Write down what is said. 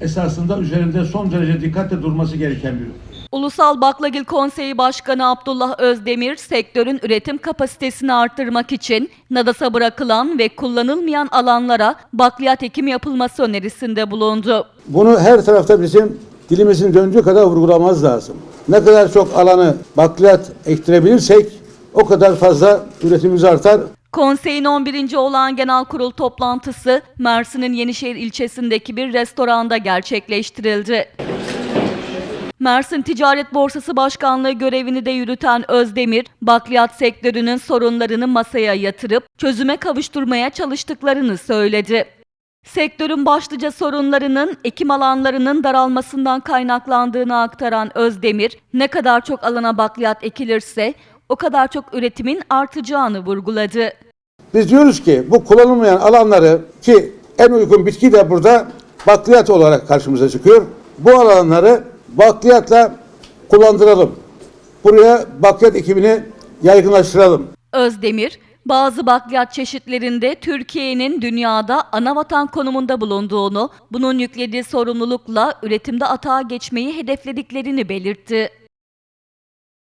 esasında üzerinde son derece dikkatle durması gereken bir. Ulusal Baklagil Konseyi Başkanı Abdullah Özdemir, sektörün üretim kapasitesini arttırmak için NADAS'a bırakılan ve kullanılmayan alanlara bakliyat ekim yapılması önerisinde bulundu. Bunu her tarafta bizim dilimizin döndüğü kadar vurgulamamız lazım. Ne kadar çok alanı bakliyat ektirebilirsek o kadar fazla üretimimiz artar. Konseyin 11. olağan genel kurul toplantısı Mersin'in Yenişehir ilçesindeki bir restoranda gerçekleştirildi. Mersin Ticaret Borsası Başkanlığı görevini de yürüten Özdemir, bakliyat sektörünün sorunlarını masaya yatırıp çözüme kavuşturmaya çalıştıklarını söyledi. Sektörün başlıca sorunlarının ekim alanlarının daralmasından kaynaklandığını aktaran Özdemir, ne kadar çok alana bakliyat ekilirse o kadar çok üretimin artacağını vurguladı. Biz diyoruz ki bu kullanılmayan alanları ki en uygun bitki de burada bakliyat olarak karşımıza çıkıyor. Bu alanları bakliyatla kullandıralım. Buraya bakliyat ekimini yaygınlaştıralım. Özdemir, bazı bakliyat çeşitlerinde Türkiye'nin dünyada ana vatan konumunda bulunduğunu, bunun yüklediği sorumlulukla üretimde atağa geçmeyi hedeflediklerini belirtti.